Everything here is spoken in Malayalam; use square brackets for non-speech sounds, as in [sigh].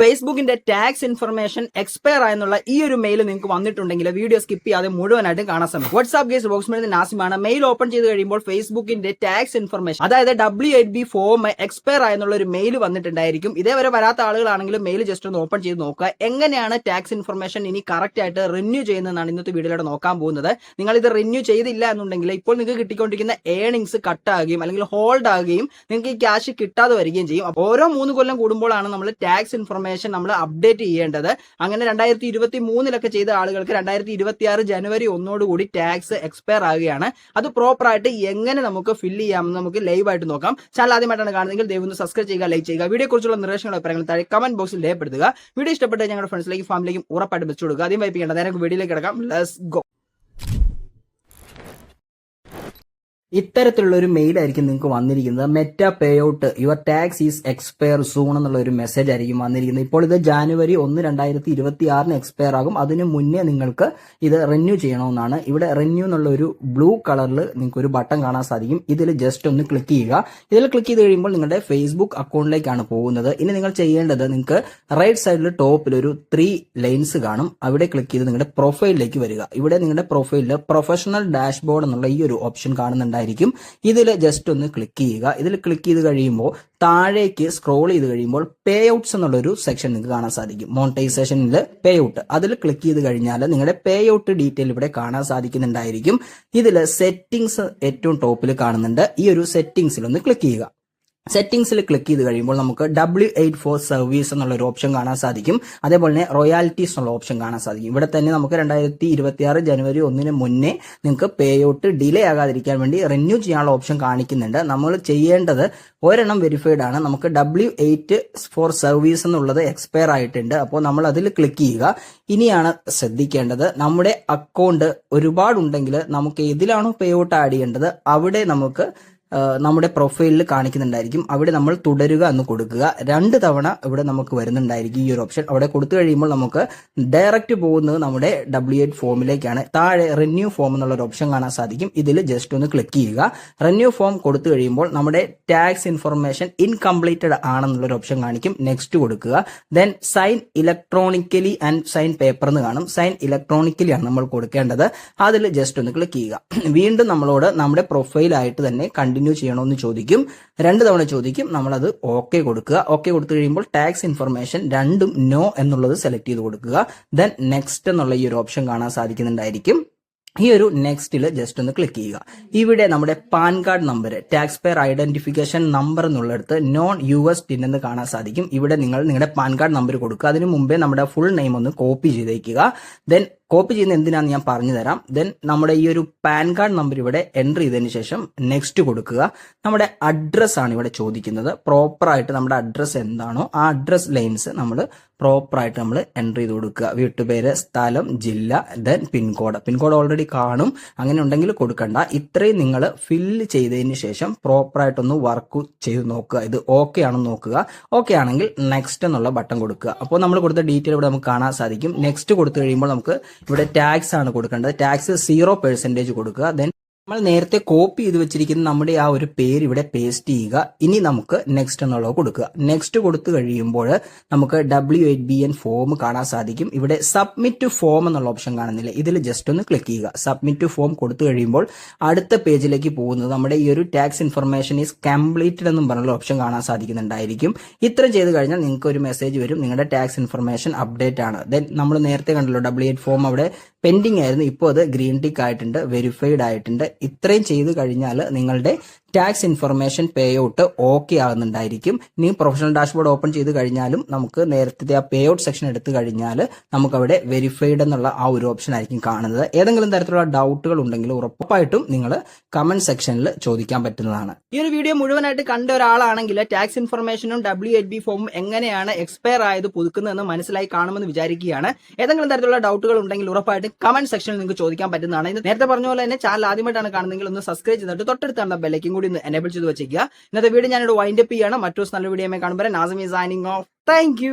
ഫേസ്ബുക്കിന്റെ ടാക്സ് ഇൻഫർമേഷൻ എക്സ്പയർ ആയെന്നുള്ള ഈ ഒരു മെയിൽ നിങ്ങൾക്ക് വന്നിട്ടുണ്ടെങ്കിൽ വീഡിയോ സ്കിപ്പ് ചെയ്യാതെ മുഴുവനായിട്ട് കാണാൻ ശ്രമിക്കും. വാട്സ്ആപ്പ് ഗേസ് ബോക്സ് മെഴുതി നാസിമാണ്. മെയിൽ ഓപ്പൺ ചെയ്ത് കഴിയുമ്പോൾ ഫേസ്ബുക്കിന്റെ ടാക്സ് ഇൻഫർമേഷൻ അതായത് W eight B form expire ആയെന്നുള്ള ഒരു മെയിൽ വന്നിട്ടുണ്ടായിരിക്കും. ഇതേവരെ വരാത്ത ആളുകളാണെങ്കിലും മെയിൽ ജസ്റ്റ് ഒന്ന് ഓപ്പൺ ചെയ്ത് നോക്കുക. എങ്ങനെയാണ് ടാക്സ് ഇൻഫർമേഷൻ ഇനി കറക്റ്റ് ആയിട്ട് റിന്യൂ ചെയ്യുന്നതെന്നാണ് ഇന്നത്തെ വീഡിയോയിലൂടെ നോക്കാൻ പോകുന്നത്. നിങ്ങൾ ഇത് റിന്യൂ ചെയ്തില്ല എന്നുണ്ടെങ്കിൽ ഇപ്പോൾ നിങ്ങൾക്ക് കിട്ടിക്കൊണ്ടിരിക്കുന്ന ഏണിങ്സ് കട്ടാകുകയും അല്ലെങ്കിൽ ഹോൾഡ് ആകുകയും നിങ്ങൾക്ക് ഈ ക്യാഷ് കിട്ടാതെ വരികയും ചെയ്യും. ഓരോ മൂന്ന് കൊല്ലം കൂടുമ്പോഴാണ് നമ്മൾ ടാക്സ് ഇൻഫർമേഷൻ നമ്മൾ അപ്ഡേറ്റ് ചെയ്യേണ്ടത്. അങ്ങനെ രണ്ടായിരത്തി ഇരുപത്തി മൂന്നിലൊക്കെ ചെയ്ത ആളുകൾക്ക് രണ്ടായിരത്തി ഇരുപത്തി ആറ് ജനുവരി ഒന്നോടുകൂടി ടാക്സ് എക്സ്പയർ ആവുകയാണ്. അത് പ്രോപ്പർ ആയിട്ട് എങ്ങനെ നമുക്ക് ഫില്ല് ചെയ്യാമെന്ന് നമുക്ക് ലൈവ് ആയിട്ട് നോക്കാം. ചാനൽ ആദ്യമായിട്ടാണ് കാണുന്നതെങ്കിൽ ദൈവം സബ്സ്ക്രൈബ് ചെയ്യുക ലൈക്ക് ചെയ്യുക. വീഡിയോ കുറിച്ചുള്ള നിർദ്ദേശങ്ങൾ അഭിപ്രായങ്ങൾ താഴെ കമന്റ് ബോക്സിൽ രേഖപ്പെടുത്തുക. വീഡിയോ ഇഷ്ടപ്പെട്ട് ഞങ്ങളുടെ ഫ്രണ്ട്സിലേക്കും ഫാമിലിക്കും ഉറപ്പായിട്ട് വെച്ചു കൊടുക്കുക. ആദ്യം വൈപ്പിക്കേണ്ട നേരെ വീഡിയോയിലേക്ക് കിടക്കാം. ലെറ്റ്സ് ഗോ ഇത്തരത്തിലുള്ള ഒരു മെയിൽ ആയിരിക്കും നിങ്ങൾക്ക് വന്നിരിക്കുന്നത്. Meta pay out your tax is expire soon എന്നുള്ള ഒരു മെസ്സേജ് ആയിരിക്കും വന്നിരിക്കുന്നത്. ഇപ്പോൾ ഇത് ജാനുവരി ഒന്ന് രണ്ടായിരത്തി ഇരുപത്തി ആറിന് എക്സ്പയർ ആകും. അതിന് മുന്നേ നിങ്ങൾക്ക് ഇത് റിന്യൂ ചെയ്യണമെന്നാണ്. ഇവിടെ റിന്യൂ എന്നുള്ള ഒരു ബ്ലൂ കളറിൽ നിങ്ങൾക്ക് ഒരു ബട്ടൺ കാണാൻ സാധിക്കും. ഇതിൽ ജസ്റ്റ് ഒന്ന് ക്ലിക്ക് ചെയ്യുക. ഇതിൽ ക്ലിക്ക് ചെയ്ത് കഴിയുമ്പോൾ നിങ്ങളുടെ ഫേസ്ബുക്ക് അക്കൗണ്ടിലേക്കാണ് പോകുന്നത്. ഇനി നിങ്ങൾ ചെയ്യേണ്ടത് നിങ്ങൾക്ക് റൈറ്റ് സൈഡിൽ ടോപ്പിൽ ഒരു ത്രീ ലൈൻസ് കാണും. അവിടെ ക്ലിക്ക് ചെയ്ത് നിങ്ങളുടെ പ്രൊഫൈലിലേക്ക് വരിക. ഇവിടെ നിങ്ങളുടെ പ്രൊഫൈലിൽ പ്രൊഫഷണൽ ഡാഷ്ബോർഡ് എന്നുള്ള ഈ ഒരു ഓപ്ഷൻ കാണുന്നുണ്ടായിരിക്കും ഇതിൽ ജസ്റ്റ് ഒന്ന് ക്ലിക്ക് ചെയ്യുക. ഇതിൽ ക്ലിക്ക് ചെയ്ത് കഴിയുമ്പോൾ താഴേക്ക് സ്ക്രോൾ ചെയ്ത് കഴിയുമ്പോൾ പേ ഔട്ട്സ് എന്നുള്ളൊരു സെക്ഷൻ നിങ്ങൾക്ക് കാണാൻ സാധിക്കും. മോണിറ്റൈസേഷനിൽ പേ ഔട്ട് അതിൽ ക്ലിക്ക് ചെയ്ത് കഴിഞ്ഞാൽ നിങ്ങളുടെ പേ ഔട്ട് ഡീറ്റെയിൽ ഇവിടെ കാണാൻ സാധിക്കുന്നുണ്ടായിരിക്കും. ഇതിൽ സെറ്റിംഗ്സ് ഏറ്റവും ടോപ്പിൽ കാണുന്നുണ്ട്. ഈ ഒരു സെറ്റിംഗ്സിൽ ഒന്ന് ക്ലിക്ക് ചെയ്യുക. സെറ്റിംഗ്സിൽ ക്ലിക്ക് ചെയ്ത് കഴിയുമ്പോൾ നമുക്ക് ഡബ്ല്യു എയ്റ്റ് ഫോർ സർവീസ് എന്നുള്ള ഒരു ഓപ്ഷൻ കാണാൻ സാധിക്കും. അതേപോലെ തന്നെ റോയാലിറ്റീസ് എന്നുള്ള ഓപ്ഷൻ കാണാൻ സാധിക്കും. ഇവിടെ തന്നെ നമുക്ക് രണ്ടായിരത്തി ഇരുപത്തി ആറ് ജനുവരി ഒന്നിന് മുന്നേ നിങ്ങൾക്ക് പേ ഔട്ട് ഡിലേ ആകാതിരിക്കാൻ വേണ്ടി റിന്യൂ ചെയ്യാനുള്ള ഓപ്ഷൻ കാണിക്കുന്നുണ്ട്. നമ്മൾ ചെയ്യേണ്ടത് ഒരെണ്ണം വെരിഫൈഡ് ആണ്. നമുക്ക് ഡബ്ല്യു എയ്റ്റ് ഫോർ സർവീസ് എന്നുള്ളത് എക്സ്പയർ ആയിട്ടുണ്ട്. അപ്പോൾ നമ്മൾ അതിൽ ക്ലിക്ക് ചെയ്യുക. ഇനിയാണ് ശ്രദ്ധിക്കേണ്ടത്. നമ്മുടെ അക്കൗണ്ട് ഒരുപാടുണ്ടെങ്കിൽ നമുക്ക് ഏതിലാണോ പേ ഔട്ട് ആഡ് ചെയ്യേണ്ടത്? അവിടെ നമുക്ക് നമ്മുടെ പ്രൊഫൈലിൽ കാണിക്കുന്നുണ്ടായിരിക്കും. അവിടെ നമ്മൾ തുടരുക എന്ന് കൊടുക്കുക. രണ്ട് തവണ ഇവിടെ നമുക്ക് വരുന്നുണ്ടായിരിക്കും ഈ ഒരു ഓപ്ഷൻ. അവിടെ കൊടുത്തു കഴിയുമ്പോൾ നമുക്ക് ഡയറക്റ്റ് പോകുന്നത് നമ്മുടെ ഡബ്ല്യു എയ്റ്റ് ഫോമിലേക്കാണ്. താഴെ റിന്യൂ ഫോം എന്നുള്ള ഒരു ഓപ്ഷൻ കാണാൻ സാധിക്കും. ഇതിൽ ജസ്റ്റ് ഒന്ന് ക്ലിക്ക് ചെയ്യുക. റിന്യൂ ഫോം കൊടുത്തു കഴിയുമ്പോൾ നമ്മുടെ ടാക്സ് ഇൻഫർമേഷൻ ഇൻകംപ്ലീറ്റഡ് ആണെന്നുള്ള ഒരു ഓപ്ഷൻ കാണിക്കും. നെക്സ്റ്റ് കൊടുക്കുക. Then sign electronically and sign paper എന്ന് കാണും. സൈൻ ഇലക്ട്രോണിക്കലി ആണ് നമ്മൾ കൊടുക്കേണ്ടത്. അതിൽ ജസ്റ്റ് ഒന്ന് ക്ലിക്ക് ചെയ്യുക. [clears throat] വീണ്ടും നമ്മളോട് നമ്മുടെ പ്രൊഫൈലായിട്ട് തന്നെ കണ്ടിന്യൂ ചെയ്യണമെന്ന് ചോദിക്കും. രണ്ട് തവണ ചോദിക്കും. നമ്മളത് ഓക്കെ കൊടുക്കുക. ഓക്കെ കൊടുത്തു കഴിയുമ്പോൾ ടാക്സ് ഇൻഫർമേഷൻ രണ്ടും നോ എന്നുള്ളത് സെലക്ട് ചെയ്ത് കൊടുക്കുക. ദെൻ നെക്സ്റ്റ് എന്നുള്ള ഈ ഒരു ഓപ്ഷൻ കാണാൻ സാധിക്കുന്നുണ്ടായിരിക്കും. ഈ ഒരു നെക്സ്റ്റിൽ ജസ്റ്റ് ഒന്ന് ക്ലിക്ക് ചെയ്യുക. ഇവിടെ നമ്മുടെ PAN card number taxpayer identification number എന്നുള്ളിടത്ത് നോൺ യു എസ് ടിൻ എന്ന് കാണാൻ സാധിക്കും. ഇവിടെ നിങ്ങൾ നിങ്ങളുടെ പാൻ കാർഡ് നമ്പർ കൊടുക്കുക. അതിനു മുമ്പേ നമ്മുടെ ഫുൾ നെയിം ഒന്ന് കോപ്പി ചെയ്തേക്കുക. ദെൻ കോപ്പി ചെയ്യുന്ന എന്തിനാന്ന് ഞാൻ പറഞ്ഞു തരാം. ദെൻ നമ്മുടെ ഈ ഒരു പാൻ കാർഡ് നമ്പർ ഇവിടെ എന്റർ ചെയ്തതിന് ശേഷം നെക്സ്റ്റ് കൊടുക്കുക. നമ്മുടെ അഡ്രസ് ആണ് ഇവിടെ ചോദിക്കുന്നത്. പ്രോപ്പറായിട്ട് നമ്മുടെ അഡ്രസ്സ് എന്താണോ ആ അഡ്രസ് ലൈൻസ് നമ്മൾ പ്രോപ്പറായിട്ട് നമ്മൾ എന്റർ ചെയ്ത് കൊടുക്കുക. വീട്ടുപേര് സ്ഥലം ജില്ല ദെൻ പിൻകോഡ്. പിൻകോഡ് ഓൾറെഡി കാണും. അങ്ങനെ ഉണ്ടെങ്കിൽ കൊടുക്കണ്ട. ഇത്രയും നിങ്ങൾ ഫില്ല് ചെയ്തതിന് ശേഷം പ്രോപ്പറായിട്ടൊന്ന് വർക്ക് ചെയ്ത് നോക്കുക. ഇത് ഓക്കെ ആണെന്ന് നോക്കുക. ഓക്കെ ആണെങ്കിൽ നെക്സ്റ്റ് എന്നുള്ള ബട്ടൺ കൊടുക്കുക. അപ്പോൾ നമ്മൾ കൊടുത്ത ഡീറ്റെയിൽ ഇവിടെ നമുക്ക് കാണാൻ സാധിക്കും. നെക്സ്റ്റ് കൊടുത്തു കഴിയുമ്പോൾ നമുക്ക് ഇവിടെ ടാക്സ് ആണ് കൊടുക്കേണ്ടത്. ടാക്സ് സീറോ പെർസെന്റേജ് കൊടുക്കുക. ദെൻ നമ്മൾ നേരത്തെ കോപ്പി ചെയ്ത് വെച്ചിരിക്കുന്ന നമ്മുടെ ആ ഒരു പേര് ഇവിടെ പേസ്റ്റ് ചെയ്യുക. ഇനി നമുക്ക് നെക്സ്റ്റ് എന്നുള്ളത് കൊടുക്കുക. നെക്സ്റ്റ് കൊടുത്തു കഴിയുമ്പോൾ നമുക്ക് W eight B N form കാണാൻ സാധിക്കും. ഇവിടെ സബ്മിറ്റ് ടു ഫോം എന്നുള്ള ഓപ്ഷൻ കാണുന്നില്ല. ഇതിൽ ജസ്റ്റ് ഒന്ന് ക്ലിക്ക് ചെയ്യുക. സബ്മിറ്റ് ടു ഫോം കൊടുത്തു കഴിയുമ്പോൾ അടുത്ത പേജിലേക്ക് പോകുന്നത് നമ്മുടെ ഈ ഒരു ടാക്സ് ഇൻഫർമേഷൻ ഈസ് കംപ്ലീറ്റഡ് എന്നും പറഞ്ഞുള്ള ഓപ്ഷൻ കാണാൻ സാധിക്കുന്നുണ്ടായിരിക്കും. ഇത്രയും ചെയ്ത് കഴിഞ്ഞാൽ നിങ്ങൾക്ക് ഒരു മെസ്സേജ് വരും. നിങ്ങളുടെ ടാക്സ് ഇൻഫർമേഷൻ അപ്ഡേറ്റ് ആണ്. ദെൻ നമ്മൾ നേരത്തെ കണ്ടല്ലോ ഡബ്ല്യു എയ്റ്റ് ഫോം അവിടെ പെൻഡിങ് ആയിരുന്നു. ഇപ്പോൾ അത് ഗ്രീൻ ടിക്ക് ആയിട്ടുണ്ട് വെരിഫൈഡ് ആയിട്ടുണ്ട്. ഇത്രയും ചെയ്തു കഴിഞ്ഞാൽ നിങ്ങളുടെ tax information pay out okay ആകുന്നുണ്ടായിരിക്കും. ഇനി പ്രൊഫഷണൽ ഡാഷ്ബോർഡ് ഓപ്പൺ ചെയ്ത് കഴിഞ്ഞാലും നമുക്ക് നേരത്തെ ആ പേ ഔട്ട് സെക്ഷൻ എടുത്തു കഴിഞ്ഞാൽ നമുക്കവിടെ വെരിഫൈഡ് എന്നുള്ള ആ ഒരു ഓപ്ഷൻ ആയിരിക്കും കാണുന്നത്. ഏതെങ്കിലും തരത്തിലുള്ള ഡൗട്ടുകൾ ഉണ്ടെങ്കിൽ ഉറപ്പായിട്ടും നിങ്ങൾ കമന്റ് സെക്ഷനിൽ ചോദിക്കാൻ പറ്റുന്നതാണ്. ഈ ഒരു വീഡിയോ മുഴുവനായിട്ട് കണ്ട ഒരാളാണെങ്കിൽ ടാക്സ് ഇൻഫർമേഷനും ഡബ്ല്യു എച്ച് ബി ഫോമും എങ്ങനെയാണ് എക്സ്പയർ ആയത് പുതുക്കുന്നതെന്ന് മനസ്സിലായി കാണുമെന്ന് വിചാരിക്കുകയാണ്. ഏതെങ്കിലും തരത്തിലുള്ള ഡൗട്ടുകൾ ഉണ്ടെങ്കിൽ ഉറപ്പായിട്ടും കമന്റ് സെക്ഷനിൽ നിങ്ങൾക്ക് ചോദിക്കാൻ പറ്റുന്നതാണ്. നേരത്തെ പറഞ്ഞ പോലെ തന്നെ ചാനൽ ആദ്യമായിട്ടാണ് കാണുന്നതെങ്കിൽ ഒന്ന് സബ്സ്ക്രൈബ് ചെയ്തിട്ട് തൊട്ടടുത്താണ് ബെല്ലൈക്കും കൂടി ഒന്ന് എനേബിൾ ചെയ്ത് വെച്ചേക്കുക. ഇന്നത്തെ വീഡിയോ ഞാനിവിടെ വൈൻഡപ്പ് ചെയ്യാണ്. മറ്റൊരു നല്ല വീഡിയോ കാണുമ്പോൾ നാസമി സൈനിങ് ഓഫ് താങ്ക്